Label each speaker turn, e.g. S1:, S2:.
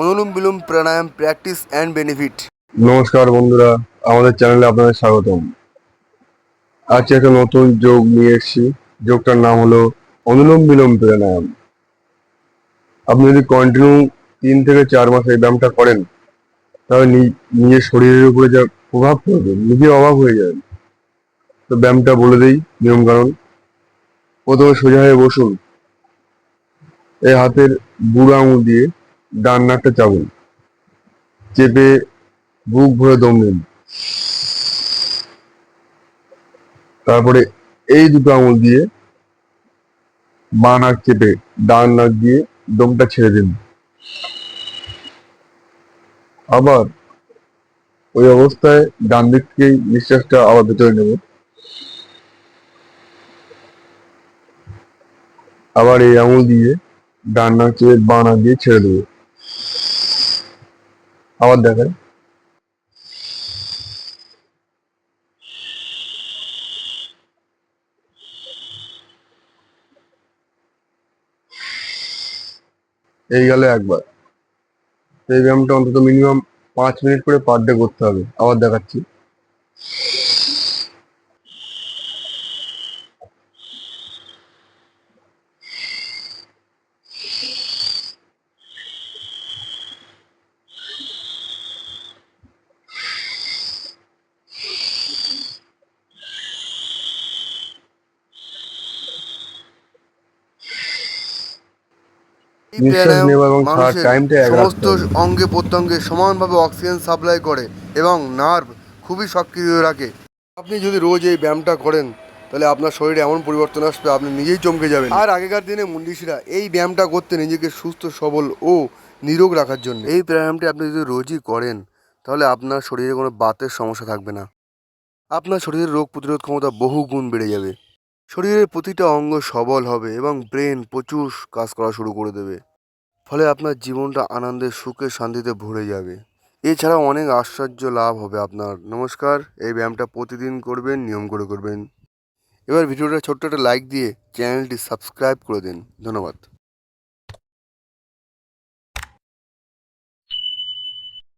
S1: Anulom vilom pranayama practice and benefit
S2: নমস্কার বন্ধুরা, আমাদের চ্যানেলে আপনাদের স্বাগতম। আজকে একটা নতুন যোগ নিয়ে এসেছি। যোগটার নাম হলো অনুলোম বিলোম প্রাণায়াম। আপনি যদি কন্টিনিউ তিন থেকে চার মাস এই ব্যায়ামটা করেন, তাহলে নিজের শরীরের উপরে যা প্রভাব পড়বে নিজে অবাক হয়ে যাবেন তো ব্যায়ামটা বলে দিই, নিয়ম কারণ প্রথমে সোজা হয়ে বসুন। এই হাতের বুড়ো আঙুল দিয়ে ডান নাকটা চাপুন চেপে বুক ভরে দম নিন। তারপরে এই দুটো আঙুল দিয়ে বাঁ নাক চেপে ডান নাক দিয়ে দমটা ছেড়ে দিন। আবার ওই অবস্থায় ডান দিক থেকেই নিঃশ্বাসটা আবার ভেতরে নেব। আবার এই আঙুল দিয়ে ডান নাক চেপে বাঁ নাক দিয়ে ছেড়ে দেবো। আবার দেখায় এই গেল একবার। এই ব্যায়ামটা অন্তত মিনিমাম পাঁচ মিনিট করে পার ডে করতে হবে। আবার দেখাচ্ছি। নিঃশ্বাস
S1: প্রাণায়াম
S2: নেওয়া এবং ছাড়ার
S1: মানুষের
S2: টাইমটা
S1: সমস্ত অঙ্গে প্রত্যঙ্গে সমানভাবে অক্সিজেন সাপ্লাই করে এবং নার্ভ খুবই সক্রিয় রাখে। আপনি যদি রোজ এই ব্যায়ামটা করেন তাহলে আপনার শরীরে এমন পরিবর্তন আসবে আপনি নিজেই চমকে যাবেন। আর আগেকার দিনে মুন্ডিসিরা এই ব্যায়ামটা করতে নিজেকে সুস্থ সবল ও নিরোগ রাখার জন্য। এই প্রাণায়ামটি আপনি যদি রোজই করেন তাহলে আপনার শরীরে কোনো বাতের সমস্যা থাকবে না। আপনার শরীরের রোগ প্রতিরোধ ক্ষমতা বহু গুণ বেড়ে যাবে। শরীরের প্রতিটা অঙ্গ সবল হবে এবং ব্রেন প্রচুর কাজ করা শুরু করে দেবে। ফলে আপনার জীবনটা আনন্দে সুখে শান্তিতে ভরে যাবে। এছাড়া অনেক আশ্চর্য লাভ হবে আপনার। নমস্কার, এই ব্যায়ামটা প্রতিদিন করবেন, নিয়ম করে করবেন। এবার ভিডিওটা ছোট্ট একটা লাইক দিয়ে চ্যানেলটি সাবস্ক্রাইব করে দিন। ধন্যবাদ।